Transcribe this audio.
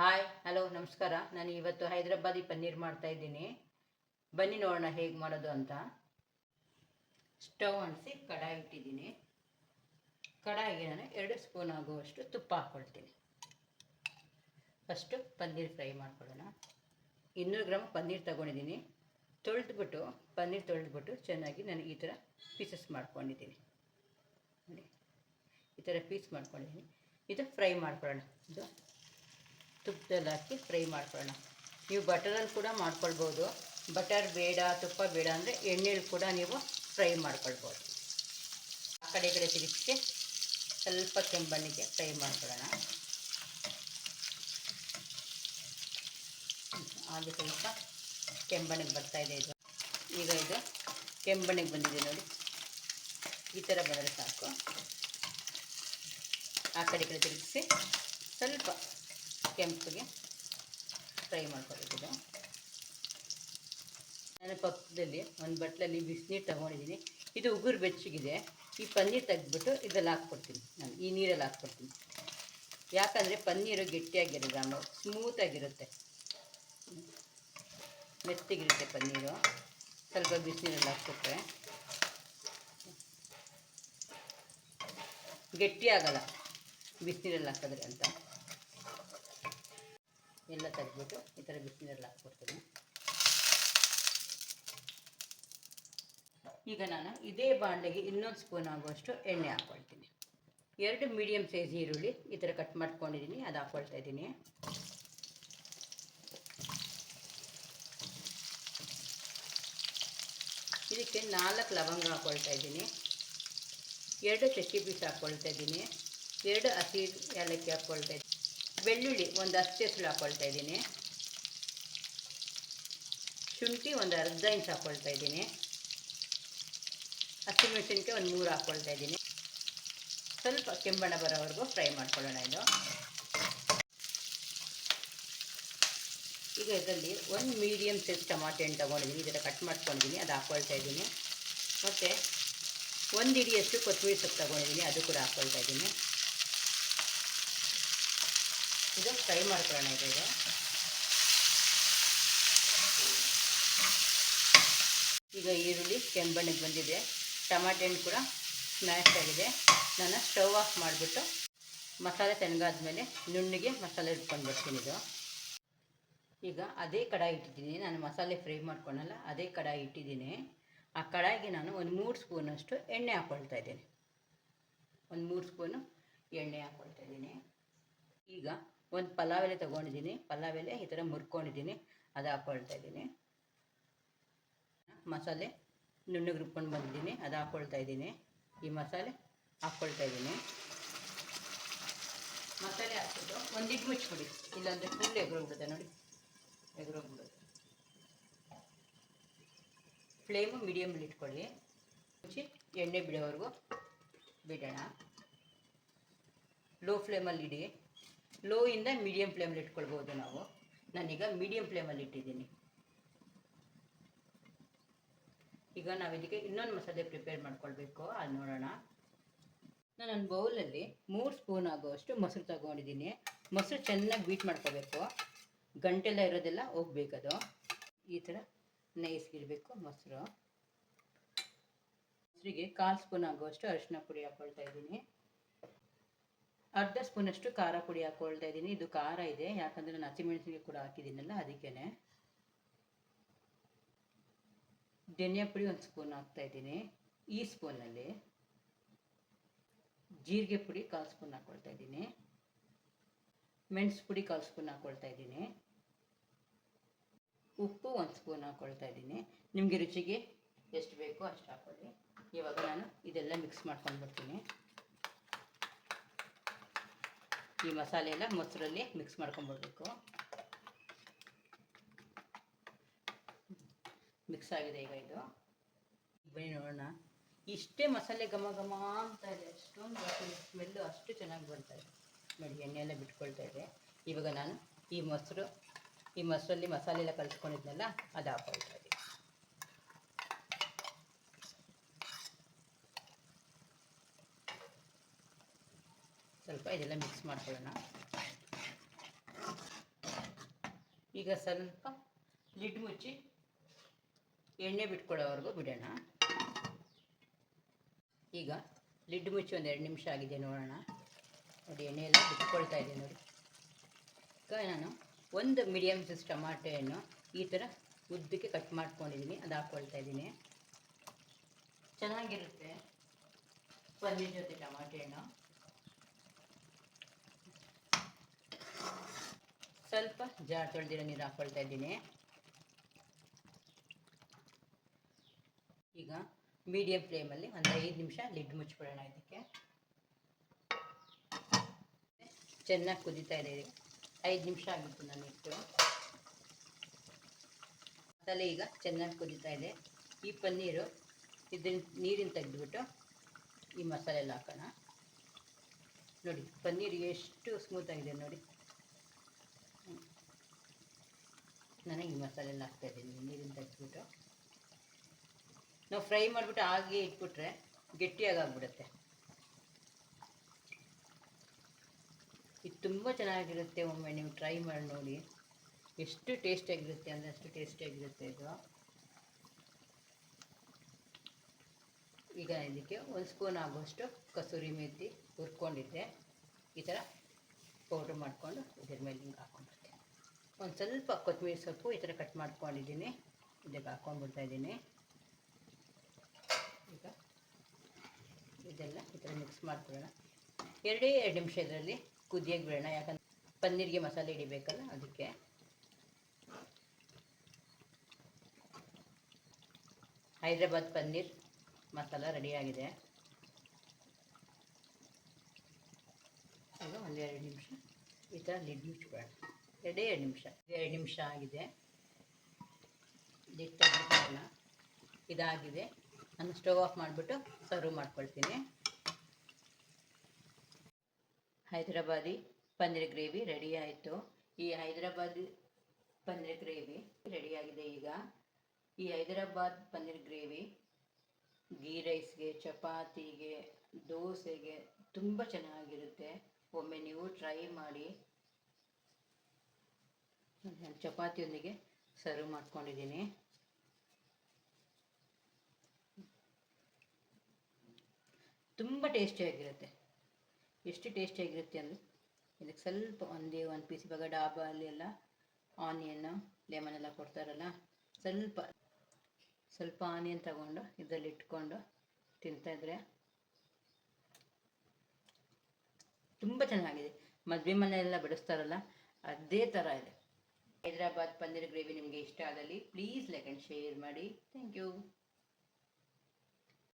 Hi hello ನಮಸ್ಕಾರ. ನಾನು ಇವತ್ತು ಹೈದರಾಬಾದಿ ಪನ್ನೀರ್ ಮಾಡ್ತಾ ಇದ್ದೀನಿ. ಬನ್ನಿ ನೋಡೋಣ ಹೇಗೆ ಮಾಡೋದು ಅಂತ. ಸ್ಟವ್ ಅಂಟಿಸಿ ಕಡಾಯಿ ಇಟ್ಟಿದ್ದೀನಿ. ಕಡಾಯಿಗೆ ನಾನು ಎರಡು ಸ್ಪೂನ್ ಆಗುವಷ್ಟು ತುಪ್ಪ ಹಾಕ್ಕೊಳ್ತೀನಿ ಫಸ್ಟು ಪನ್ನೀರ್ ಫ್ರೈ ಮಾಡ್ಕೊಳ್ಳೋಣ. ಇನ್ನೂರು ಗ್ರಾಮ್ ಪನ್ನೀರ್ ತೊಗೊಂಡಿದ್ದೀನಿ. ತೊಳೆದ್ಬಿಟ್ಟು, ಪನ್ನೀರ್ ತೊಳೆದ್ಬಿಟ್ಟು ಚೆನ್ನಾಗಿ ನಾನು ಈ ಥರ ಪೀಸಸ್ ಮಾಡ್ಕೊಂಡಿದ್ದೀನಿ. ಈ ಥರ ಪೀಸ್ ಮಾಡ್ಕೊಂಡಿದ್ದೀನಿ. ಇದು ಫ್ರೈ ಮಾಡ್ಕೊಳ್ಳೋಣ. ಇದು ತುಪ್ಪದಲ್ಲಿ ಹಾಕಿ ಫ್ರೈ ಮಾಡ್ಕೊಳ್ಳೋಣ. ನೀವು ಬಟರಲ್ಲಿ ಕೂಡ ಮಾಡ್ಕೊಳ್ಬೋದು. ಬಟರ್ ಬೇಡ, ತುಪ್ಪ ಬೇಡ ಅಂದರೆ ಎಣ್ಣೆಲಿ ಕೂಡ ನೀವು ಫ್ರೈ ಮಾಡ್ಕೊಳ್ಬೋದು. ಆ ಕಡೆ ಕಡೆ ತಿರುಗಿಸಿ ಸ್ವಲ್ಪ ಕೆಂಬಣ್ಣಿಗೆ ಫ್ರೈ ಮಾಡ್ಕೊಳ್ಳೋಣ. ಹಾಗೆ ಸ್ವಲ್ಪ ಕೆಂಬಣ್ಣಿಗೆ ಬರ್ತಾ ಇದೆ ಇದು. ಈಗ ಇದು ಕೆಂಬಣ್ಣಿಗೆ ಬಂದಿದೆ ನೋಡಿ. ಈ ಥರ ಬಂದರೆ ಸಾಕು. ಆ ಕಡೆ ಕಡೆ ತಿರುಗಿಸಿ ಸ್ವಲ್ಪ ಕೆಂಪಿಗೆ ಫ್ರೈ ಮಾಡ್ಕೊಳ್ತಿದ್ದು. ನಾನು ಪಕ್ಕದಲ್ಲಿ ಒಂದು ಬಟ್ಲಲ್ಲಿ ಬಿಸಿನೀರು ತೊಗೊಂಡಿದ್ದೀನಿ ಇದು ಉಗುರು ಬೆಚ್ಚಗಿದೆ. ಈ ಪನ್ನೀರ್ ತೆಗೆದ್ಬಿಟ್ಟು ಇದ್ರಲ್ಲಿ ಹಾಕ್ಕೊಡ್ತೀನಿ ನಾನು. ಈ ನೀರಲ್ಲಿ ಹಾಕ್ಕೊಡ್ತೀನಿ. ಯಾಕಂದರೆ ಪನ್ನೀರು ಗಟ್ಟಿಯಾಗಿರೋದು ಆಮೇಲೆ ಸ್ಮೂತಾಗಿರುತ್ತೆ ಮೆತ್ತಗಿರುತ್ತೆ ಪನ್ನೀರು. ಸ್ವಲ್ಪ ಬಿಸಿನೀರಲ್ಲಿ ಹಾಕ್ಕೊಟ್ರೆ ಗಟ್ಟಿಯಾಗಲ್ಲ ಬಿಸಿನೀರಲ್ಲಿ ಹಾಕಿದ್ರೆ ಅಂತ. ಎಲ್ಲ ತೆಗೆದ್ಬಿಟ್ಟು ಈ ಥರ ಬಿಸಿನೀರಲ್ಲಿ ಹಾಕ್ಕೊಡ್ತೀನಿ. ಈಗ ನಾನು ಇದೇ ಬಾಣಲೆಗೆ ಇನ್ನೊಂದು ಸ್ಪೂನ್ ಆಗುವಷ್ಟು ಎಣ್ಣೆ ಹಾಕ್ಕೊಳ್ತೀನಿ. ಎರಡು ಮೀಡಿಯಮ್ ಸೈಜ್ ಈರುಳ್ಳಿ ಈ ಥರ ಕಟ್ ಮಾಡ್ಕೊಂಡಿದ್ದೀನಿ, ಅದು ಹಾಕ್ಕೊಳ್ತಾ ಇದ್ದೀನಿ. ಇದಕ್ಕೆ ನಾಲ್ಕು ಲವಂಗ ಹಾಕ್ಕೊಳ್ತಾ ಇದ್ದೀನಿ. ಎರಡು ಚಕ್ಕೆ ಪೀಸ್ ಹಾಕ್ಕೊಳ್ತಾ ಇದ್ದೀನಿ. ಎರಡು ಹಸಿ ಏಲಕ್ಕಿ ಹಾಕ್ಕೊಳ್ತಾ ಇದ್ದೀನಿ. ಬೆಳ್ಳುಳ್ಳಿ, ಒಂದು ಹತ್ತು ಹೆಸರು ಹಾಕ್ಕೊಳ್ತಾ ಇದ್ದೀನಿ. ಶುಂಠಿ ಒಂದು ಅರ್ಧ ಇಂಚ್ ಹಾಕ್ಕೊಳ್ತಾ ಇದ್ದೀನಿ. ಹಸಿಮೆಣಸಿನ್ಕಾಯಿ ಒಂದು ಮೂರು ಹಾಕ್ಕೊಳ್ತಾ ಇದ್ದೀನಿ. ಸ್ವಲ್ಪ ಕೆಂಬಣ್ಣ ಬರೋವರೆಗೂ ಫ್ರೈ ಮಾಡ್ಕೊಳ್ಳೋಣ ಇದು. ಈಗ ಇದರಲ್ಲಿ ಒಂದು ಮೀಡಿಯಮ್ ಸೈಜ್ ಟಮಾಟೆ ಹಣ್ಣು ತೊಗೊಂಡಿದ್ದೀನಿ ಇದರ ಕಟ್ ಮಾಡ್ಕೊಂಡಿದ್ದೀನಿ ಅದು ಹಾಕ್ಕೊಳ್ತಾ ಇದ್ದೀನಿ. ಮತ್ತು ಒಂದು ಹಿಡಿಯಷ್ಟು ಕೊತ್ತಂಬರಿ ಸೊಪ್ಪು ತೊಗೊಂಡಿದ್ದೀನಿ ಅದು ಕೂಡ ಹಾಕ್ಕೊಳ್ತಾ ಇದ್ದೀನಿ. ಇದು ಫ್ರೈ ಮಾಡ್ಕೊಳ್ಳೋಣ ಇದು ಈಗ. ಈರುಳ್ಳಿ ಕೆಂಬಣ್ಣಿಗೆ ಬಂದಿದೆ. ಟಮಾಟೆ ಹಣ್ಣು ಕೂಡ ಸ್ಮ್ಯಾಶ್ ಆಗಿದೆ. ನಾನು ಸ್ಟವ್ ಆಫ್ ಮಾಡಿಬಿಟ್ಟು ಮಸಾಲೆ ತೆಂಗಾದ್ಮೇಲೆ ನುಣ್ಣಿಗೆ ಮಸಾಲೆ ಇಟ್ಕೊಂಡು ಬರ್ತೀನಿ ಇದು. ಈಗ ಅದೇ ಕಡಾಯಿ ಇಟ್ಟಿದ್ದೀನಿ. ನಾನು ಮಸಾಲೆ ಫ್ರೈ ಮಾಡ್ಕೊಳಲ್ಲ, ಅದೇ ಕಡಾಯಿ ಇಟ್ಟಿದ್ದೀನಿ. ಆ ಕಡಾಯಿಗೆ ನಾನು ಒಂದು ಮೂರು ಸ್ಪೂನಷ್ಟು ಎಣ್ಣೆ ಹಾಕ್ಕೊಳ್ತಾ ಇದ್ದೀನಿ. ಒಂದು ಮೂರು ಸ್ಪೂನು ಎಣ್ಣೆ ಹಾಕ್ಕೊಳ್ತಾ ಇದ್ದೀನಿ. ಈಗ ಒಂದು ಪಲಾವ್ ಎಲೆ ತಗೊಂಡಿದ್ದೀನಿ. ಪಲಾವ್ ಎಲೆ ಈ ಥರ ಮುರ್ಕೊಂಡಿದ್ದೀನಿ. ಅದು ಹಾಕ್ಕೊಳ್ತಾ ಇದ್ದೀನಿ. ಮಸಾಲೆ ನುಣ್ಣಗೆ ರುಬ್ಕೊಂಡು ಬಂದಿದ್ದೀನಿ. ಅದು ಹಾಕ್ಕೊಳ್ತಾ ಇದ್ದೀನಿ. ಈ ಮಸಾಲೆ ಹಾಕ್ಕೊಳ್ತಾ ಇದ್ದೀನಿ. ಮಸಾಲೆ ಹಾಕ್ಬಿಟ್ಟು ಒಂದು ಇಟ್ಟು ಮುಚ್ಚಿಬಿಡಿ. ಇಲ್ಲಾಂದರೆ ಫುಲ್ ಎಗ್ರೋಗ್ಬಿಡುತ್ತೆ ನೋಡಿ. ಎಗ್ರೋಗ್ಬಿಡುತ್ತೆ. ಫ್ಲೇಮು ಮೀಡಿಯಮಲ್ಲಿ ಇಟ್ಕೊಳ್ಳಿ. ಮುಚ್ಚಿ ಎಣ್ಣೆ ಬಿಡೋವರೆಗೂ ಬಿಡೋಣ. ಲೋ ಫ್ಲೇಮಲ್ಲಿ ಇಡಿ. ಲೋ ಇಂದ ಮೀಡಿಯಮ್ ಫ್ಲೇಮಲ್ಲಿ ಇಟ್ಕೊಳ್ಬೋದು ನಾವು. ನಾನೀಗ ಮೀಡಿಯಮ್ ಫ್ಲೇಮಲ್ಲಿ ಇಟ್ಟಿದ್ದೀನಿ. ಈಗ ನಾವು ಇದಕ್ಕೆ ಇನ್ನೊಂದು ಮಸಾಲೆ ಪ್ರಿಪೇರ್ ಮಾಡ್ಕೊಳ್ಬೇಕು. ಅದು ನೋಡೋಣ. ನಾನು ಒಂದು ಬೌಲಲ್ಲಿ ಮೂರು ಸ್ಪೂನ್ ಆಗುವಷ್ಟು ಮೊಸರು ತಗೊಂಡಿದ್ದೀನಿ. ಮೊಸರು ಚೆನ್ನಾಗಿ ಬೀಟ್ ಮಾಡ್ಕೋಬೇಕು. ಗಂಟೆಲ್ಲ ಇರೋದೆಲ್ಲ ಹೋಗ್ಬೇಕದು ಈ ಥರ ನೈಸ್ಗಿರಬೇಕು ಮೊಸರು. ಮೊಸರಿಗೆ ಕಾಲು ಸ್ಪೂನ್ ಆಗುವಷ್ಟು ಅರಿಶಿನ ಪುಡಿ ಹಾಕ್ಕೊಳ್ತಾ ಇದ್ದೀನಿ. ಅರ್ಧ ಸ್ಪೂನಷ್ಟು ಖಾರ ಪುಡಿ ಹಾಕೊಳ್ತಾ ಇದ್ದೀನಿ. ಇದು ಖಾರ ಇದೆ. ಯಾಕಂದರೆ ನಾನು ಹಸಿಮೆಣಸಿಗೆ ಕೂಡ ಹಾಕಿದ್ದೀನಲ್ಲ ಅದಕ್ಕೇ ಧನಿಯಾ ಪುಡಿ ಒಂದು ಸ್ಪೂನ್ ಹಾಕ್ತಾ ಇದ್ದೀನಿ. ಈ ಸ್ಪೂನಲ್ಲಿ ಜೀರಿಗೆ ಪುಡಿ ಕಾಲು ಸ್ಪೂನ್ ಹಾಕೊಳ್ತಾ ಇದ್ದೀನಿ. ಮೆಣಸು ಪುಡಿ ಕಾಲು ಸ್ಪೂನ್ ಹಾಕ್ಕೊಳ್ತಾ ಇದ್ದೀನಿ. ಉಪ್ಪು ಒಂದು ಸ್ಪೂನ್ ಹಾಕೊಳ್ತಾ ಇದ್ದೀನಿ. ನಿಮಗೆ ರುಚಿಗೆ ಎಷ್ಟು ಬೇಕೋ ಅಷ್ಟು ಹಾಕ್ಕೊಳ್ಳಿ ಇವಾಗ ನಾನು ಇದೆಲ್ಲ ಮಿಕ್ಸ್ ಮಾಡ್ಕೊಂಡು ಬರ್ತೀನಿ ಈ ಮಸಾಲೆ ಎಲ್ಲ ಮೊಸರಲ್ಲಿ ಮಿಕ್ಸ್ ಮಾಡ್ಕೊಂಬಿಡ್ಬೇಕು ಮಿಕ್ಸ್ ಆಗಿದೆ ಈಗ ಇದು. ಬನ್ನಿ ನೋಡೋಣ. ಇಷ್ಟೇ ಮಸಾಲೆ ಘಮ ಘಮ ಅಂತ ಇದೆ. ಅಷ್ಟೊಂದು ಸ್ಮೆಲ್ಲು ಅಷ್ಟು ಚೆನ್ನಾಗಿ ಬರ್ತಾ ಇದೆ. ನೋಡಿ ಎಣ್ಣೆ ಎಲ್ಲ ಬಿಟ್ಕೊಳ್ತಾ ಇದೆ. ಇವಾಗ ನಾನು ಈ ಮೊಸರು, ಈ ಮೊಸರಲ್ಲಿ ಮಸಾಲೆ ಎಲ್ಲ ಕಲಸ್ಕೊಂಡಿದ್ನಲ್ಲ ಅದು ಹಾಕೊಳ್ತಾ ಸ್ವಲ್ಪ ಇದೆಲ್ಲ ಮಿಕ್ಸ್ ಮಾಡ್ಕೊಳ್ಳೋಣ. ಈಗ ಸ್ವಲ್ಪ ಲಿಡ್ ಮುಚ್ಚಿ ಎಣ್ಣೆ ಬಿಟ್ಕೊಳ್ಳೋವರೆಗೂ ಬಿಡೋಣ. ಈಗ ಲಿಡ್ ಮುಚ್ಚಿ ಒಂದು ಎರಡು ನಿಮಿಷ ಆಗಿದೆ ನೋಡೋಣ. ನೋಡಿ ಎಣ್ಣೆ ಎಲ್ಲ ಬಿಟ್ಕೊಳ್ತಾ ಇದೆ ನೋಡಿ. ಈಗ ನಾನು ಒಂದು ಮೀಡಿಯಮ್ ಸೈಜ್ ಟಮಾಟೆಯನ್ನು ಈ ಥರ ಉದ್ದಕ್ಕೆ ಕಟ್ ಮಾಡ್ಕೊಂಡಿದ್ದೀನಿ. ಅದು ಹಾಕ್ಕೊಳ್ತಾ ಇದ್ದೀನಿ. ಚೆನ್ನಾಗಿರುತ್ತೆ ಪನ್ನೀರ್ ಜೊತೆ ಟಮಾಟೆ ಹಣ್ಣು ಸ್ವಲ್ಪ ಜಾರ್ ತೊಳೆದಿರೋ ನೀರು ಹಾಕ್ಕೊಳ್ತಾ ಇದ್ದೀನಿ. ಈಗ ಮೀಡಿಯಂ ಫ್ಲೇಮಲ್ಲಿ ಒಂದು ಐದು ನಿಮಿಷ ಲಿಡ್ ಮುಚ್ಚಿಬಿಡೋಣ ಇದಕ್ಕೆ. ಚೆನ್ನಾಗಿ ಕುದೀತಾ ಇದೆ ಐದು ನಿಮಿಷ ಆಗಿತ್ತು ನಾನು ಇಟ್ಟು. ಮಸಾಲೆ ಈಗ ಚೆನ್ನಾಗಿ ಕುದೀತಾ ಇದೆ. ಈ ಪನ್ನೀರು ಇದನ್ನ ನೀರಿನ ತೆಗೆದುಬಿಟ್ಟು ಈ ಮಸಾಲೆ ಎಲ್ಲ ಹಾಕೋಣ. ನೋಡಿ ಪನ್ನೀರ್ ಎಷ್ಟು ಸ್ಮೂತ್ ಆಗಿದೆ ನೋಡಿ. ನನಗೆ ಈ ಮಸಾಲೆ ಎಲ್ಲ ಹಾಕ್ತಾ ಇದ್ದೀನಿ ನೀರಿಂದ ತೆಗೆದ್ಬಿಟ್ಟು. ನಾವು ಫ್ರೈ ಮಾಡಿಬಿಟ್ಟು ಹಾಗೆ ಇಟ್ಬಿಟ್ರೆ ಗಟ್ಟಿಯಾಗಿ ಆಗ್ಬಿಡುತ್ತೆ ಇದು ತುಂಬ ಚೆನ್ನಾಗಿರುತ್ತೆ ಒಮ್ಮೆ ನೀವು ಟ್ರೈ ಮಾಡಿ ನೋಡಿ. ಎಷ್ಟು ಟೇಸ್ಟಿಯಾಗಿರುತ್ತೆ ಅಂದರೆ ಅಷ್ಟು ಟೇಸ್ಟಿಯಾಗಿರುತ್ತೆ ಇದು. ಈಗ ಇದಕ್ಕೆ ಒಂದು ಸ್ಪೂನ್ ಆಗುವಷ್ಟು ಕಸೂರಿ ಮೇಥಿ ಹುರ್ಕೊಂಡಿದ್ದೆ. ಈ ಥರ ಪೌಡ್ರ್ ಮಾಡಿಕೊಂಡು ಇದ್ರ ಮೇಲೆ ಹಿಂಗೆ ಹಾಕ್ಕೊಂಡ್ಬಿಡ್ತೀನಿ ಒಂದು ಸ್ವಲ್ಪ ಕೊತ್ತಂಬರಿ ಸೊಪ್ಪು ಈ ಥರ ಕಟ್ ಮಾಡ್ಕೊಂಡಿದ್ದೀನಿ. ಇದಕ್ಕೆ ಹಾಕ್ಕೊಂಡ್ಬಿಡ್ತಾ ಇದ್ದೀನಿ. ಈಗ ಇದೆಲ್ಲ ಈ ಥರ ಮಿಕ್ಸ್ ಮಾಡ್ಕೊಳ್ಳೋಣ. ಎರಡೇ ಎರಡು ನಿಮಿಷ ಇದರಲ್ಲಿ ಕುದಿಯಾಗಿ ಬಿಡೋಣ. ಯಾಕಂದ್ರೆ ಪನ್ನೀರಿಗೆ ಮಸಾಲೆ ಹಿಡಿಬೇಕಲ್ಲ, ಅದಕ್ಕೆ. ಹೈದ್ರಾಬಾದ್ ಪನ್ನೀರ್ ಮಸಾಲ ರೆಡಿಯಾಗಿದೆ ಈಗ ಒಂದೆರಡು ನಿಮಿಷ ಈ ಥರ ಲಿಡ್ ಮುಚ್ಚಿಬಿಡೋಣ ಎರಡೇ ಎರಡು ನಿಮಿಷ ಎರಡು ನಿಮಿಷ ಆಗಿದೆ. ತೆಗೆದುಕೊಳ್ಳೋಣ ಇದಾಗಿದೆ. ನಾನು ಸ್ಟವ್ ಆಫ್ ಮಾಡಿಬಿಟ್ಟು ಸರ್ವ್ ಮಾಡ್ಕೊಳ್ತೀನಿ. ಹೈದರಾಬಾದಿ ಪನ್ನೀರ್ ಗ್ರೇವಿ ರೆಡಿ ಆಯಿತು. ಈ ಹೈದರಾಬಾದಿ ಪನ್ನೀರ್ ಗ್ರೇವಿ ರೆಡಿಯಾಗಿದೆ ಈಗ. ಈ ಹೈದರಾಬಾದ್ ಪನ್ನೀರ್ ಗ್ರೇವಿ ಗೀ ರೈಸ್ಗೆ, ಚಪಾತಿಗೆ, ದೋಸೆಗೆ ತುಂಬ ಚೆನ್ನಾಗಿರುತ್ತೆ. ಒಮ್ಮೆ ನೀವು ಟ್ರೈ ಮಾಡಿ. ನಾನು ಚಪಾತಿಯೊಂದಿಗೆ ಸರ್ವ್ ಮಾಡ್ಕೊಂಡಿದ್ದೀನಿ. ತುಂಬ ಟೇಸ್ಟಿಯಾಗಿರುತ್ತೆ ಎಷ್ಟು ಟೇಸ್ಟಿಯಾಗಿರುತ್ತೆ ಅಂದರೆ, ಇದಕ್ಕೆ ಸ್ವಲ್ಪ ಒಂದೇ ಒಂದು ಪೀಸ್ ಇವಾಗ ಡಾಬಲ್ಲಿ ಎಲ್ಲ ಆನಿಯನ್ನು ಲೆಮನ್ ಎಲ್ಲ ಕೊಡ್ತಾರಲ್ಲ, ಸ್ವಲ್ಪ ಸ್ವಲ್ಪ ಆನಿಯನ್ ತಗೊಂಡು ಇದರಲ್ಲಿ ಇಟ್ಕೊಂಡು ತಿಂತಾಯಿದ್ರೆ ತುಂಬ ಚೆನ್ನಾಗಿದೆ. ಮದುವೆ ಮನೆಯೆಲ್ಲ ಬಿಡಿಸ್ತಾರಲ್ಲ, ಅದೇ ಥರ ಇದೆ. ಹೈದರಾಬಾದ್ ಪನ್ನೀರ್ ಗ್ರೇವಿ ನಿಮಗೆ ಇಷ್ಟ ಆದಲ್ಲಿ ಪ್ಲೀಸ್ ಲೈಕ್ ಆ್ಯಂಡ್ ಶೇರ್ ಮಾಡಿ. Thank you